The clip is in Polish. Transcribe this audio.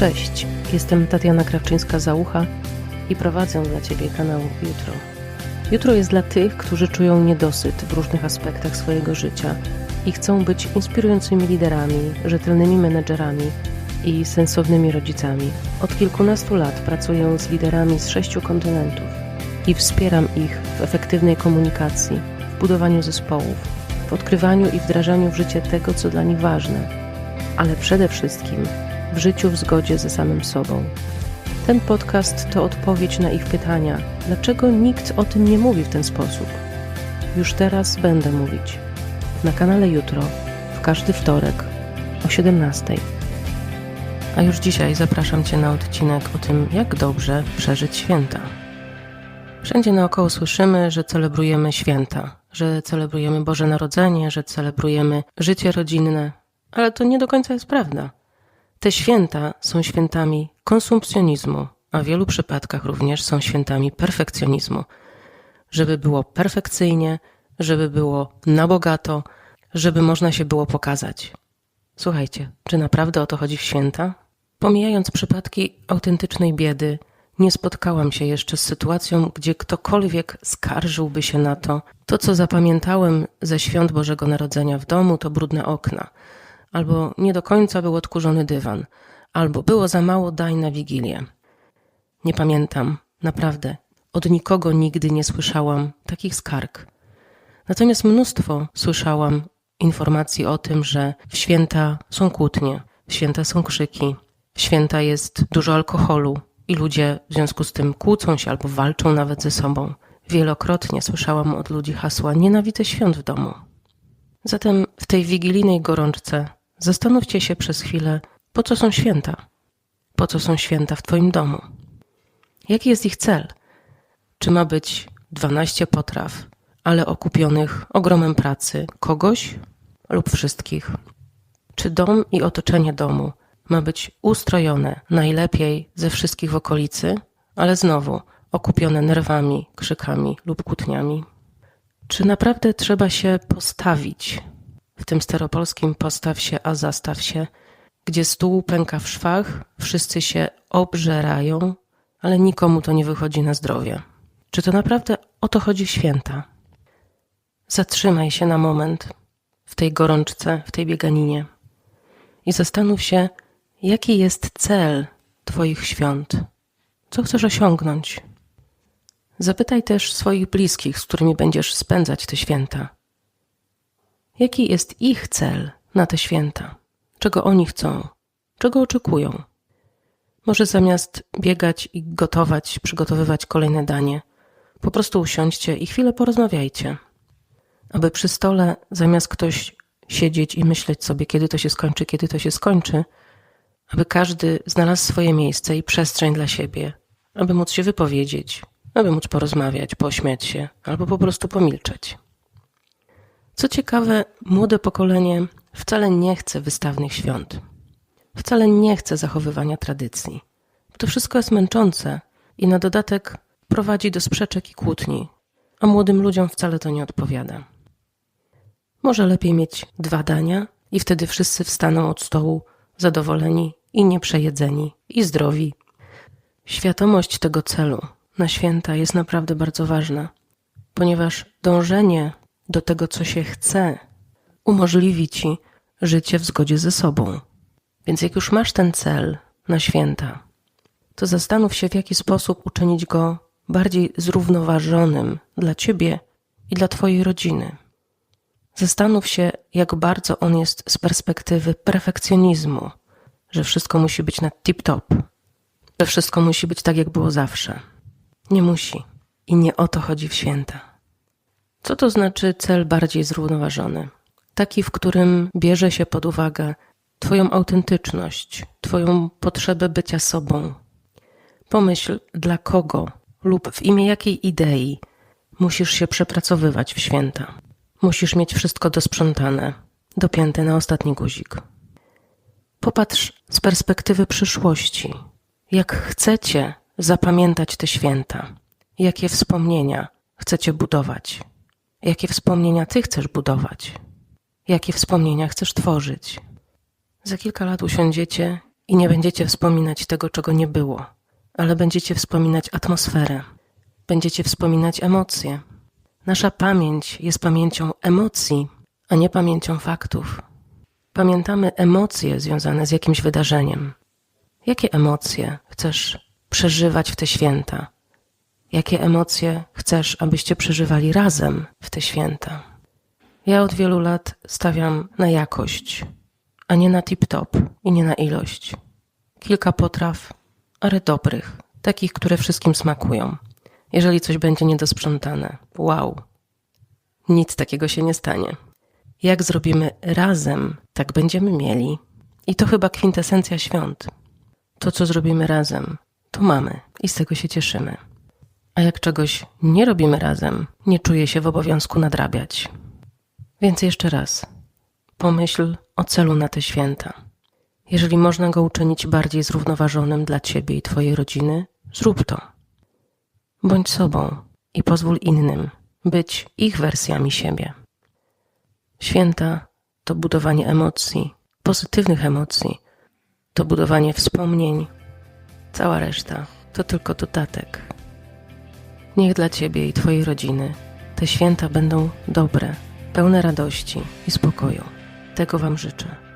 Cześć, jestem Tatiana Krawczyńska-Załucha i prowadzę dla Ciebie kanał Jutro. Jutro jest dla tych, którzy czują niedosyt w różnych aspektach swojego życia i chcą być inspirującymi liderami, rzetelnymi menedżerami i sensownymi rodzicami. Od kilkunastu lat pracuję z liderami z sześciu kontynentów i wspieram ich w efektywnej komunikacji, w budowaniu zespołów, w odkrywaniu i wdrażaniu w życie tego, co dla nich ważne, ale przede wszystkim w życiu w zgodzie ze samym sobą. Ten podcast to odpowiedź na ich pytania, dlaczego nikt o tym nie mówi w ten sposób. Już teraz będę mówić. Na kanale Jutro, w każdy wtorek o 17. A już dzisiaj zapraszam Cię na odcinek o tym, jak dobrze przeżyć święta. Wszędzie naokoło słyszymy, że celebrujemy święta, że celebrujemy Boże Narodzenie, że celebrujemy życie rodzinne, ale to nie do końca jest prawda. Te święta są świętami konsumpcjonizmu, a w wielu przypadkach również są świętami perfekcjonizmu. Żeby było perfekcyjnie, żeby było na bogato, żeby można się było pokazać. Słuchajcie, czy naprawdę o to chodzi w święta? Pomijając przypadki autentycznej biedy, nie spotkałam się jeszcze z sytuacją, gdzie ktokolwiek skarżyłby się na to. To, co zapamiętałem ze świąt Bożego Narodzenia w domu, to brudne okna, albo nie do końca był odkurzony dywan, albo było za mało daj na wigilię. Nie pamiętam, naprawdę, od nikogo nigdy nie słyszałam takich skarg. Natomiast mnóstwo słyszałam informacji o tym, że w święta są kłótnie, w święta są krzyki, w święta jest dużo alkoholu i ludzie w związku z tym kłócą się albo walczą nawet ze sobą. Wielokrotnie słyszałam od ludzi hasła nienawidzę świąt w domu. Zatem w tej wigilijnej gorączce zastanówcie się przez chwilę, po co są święta? Po co są święta w Twoim domu? Jaki jest ich cel? Czy ma być 12 potraw, ale okupionych ogromem pracy kogoś lub wszystkich? Czy dom i otoczenie domu ma być ustrojone najlepiej ze wszystkich w okolicy, ale znowu okupione nerwami, krzykami lub kłótniami? Czy naprawdę trzeba się postawić? Tym staropolskim postaw się, a zastaw się, gdzie stół pęka w szwach, wszyscy się obżerają, ale nikomu to nie wychodzi na zdrowie. Czy to naprawdę o to chodzi święta? Zatrzymaj się na moment w tej gorączce, w tej bieganinie i zastanów się, jaki jest cel Twoich świąt. Co chcesz osiągnąć? Zapytaj też swoich bliskich, z którymi będziesz spędzać te święta. Jaki jest ich cel na te święta? Czego oni chcą? Czego oczekują? Może zamiast biegać i gotować, przygotowywać kolejne danie, po prostu usiądźcie i chwilę porozmawiajcie. Aby przy stole zamiast ktoś siedzieć i myśleć sobie, kiedy to się skończy, kiedy to się skończy, aby każdy znalazł swoje miejsce i przestrzeń dla siebie, aby móc się wypowiedzieć, aby móc porozmawiać, pośmiać się albo po prostu pomilczeć. Co ciekawe, młode pokolenie wcale nie chce wystawnych świąt. Wcale nie chce zachowywania tradycji. To wszystko jest męczące i na dodatek prowadzi do sprzeczek i kłótni, a młodym ludziom wcale to nie odpowiada. Może lepiej mieć dwa dania i wtedy wszyscy wstaną od stołu zadowoleni i nieprzejedzeni i zdrowi. Świadomość tego celu na święta jest naprawdę bardzo ważna, ponieważ dążenie do tego, co się chce, umożliwi ci życie w zgodzie ze sobą. Więc jak już masz ten cel na święta, to zastanów się, w jaki sposób uczynić go bardziej zrównoważonym dla ciebie i dla twojej rodziny. Zastanów się, jak bardzo on jest z perspektywy perfekcjonizmu, że wszystko musi być na tip-top, że wszystko musi być tak, jak było zawsze. Nie musi. I nie o to chodzi w święta. Co to znaczy cel bardziej zrównoważony? Taki, w którym bierze się pod uwagę Twoją autentyczność, Twoją potrzebę bycia sobą. Pomyśl, dla kogo lub w imię jakiej idei musisz się przepracowywać w święta. Musisz mieć wszystko dosprzątane, dopięte na ostatni guzik. Popatrz z perspektywy przyszłości. Jak chcecie zapamiętać te święta? Jakie wspomnienia chcecie budować? Jakie wspomnienia ty chcesz budować? Jakie wspomnienia chcesz tworzyć? Za kilka lat usiądziecie I nie będziecie wspominać tego, czego nie było, ale będziecie wspominać atmosferę, będziecie wspominać emocje. Nasza pamięć jest pamięcią emocji, a nie pamięcią faktów. Pamiętamy emocje związane z jakimś wydarzeniem. Jakie emocje chcesz przeżywać w te święta? Jakie emocje chcesz, abyście przeżywali razem w te święta? Ja od wielu lat stawiam na jakość, a nie na tip-top i nie na ilość. Kilka potraw, ale dobrych, takich, które wszystkim smakują. Jeżeli coś będzie niedosprzątane, wow, nic takiego się nie stanie. Jak zrobimy razem, tak będziemy mieli. I to chyba kwintesencja świąt. To, co zrobimy razem, to mamy i z tego się cieszymy. A jak czegoś nie robimy razem, nie czuję się w obowiązku nadrabiać. Więc jeszcze raz, pomyśl o celu na te święta. Jeżeli można go uczynić bardziej zrównoważonym dla ciebie i twojej rodziny, zrób to. Bądź sobą i pozwól innym być ich wersjami siebie. Święta to budowanie emocji, pozytywnych emocji, to budowanie wspomnień. Cała reszta to tylko dodatek. Niech dla Ciebie i Twojej rodziny te święta będą dobre, pełne radości i spokoju. Tego Wam życzę.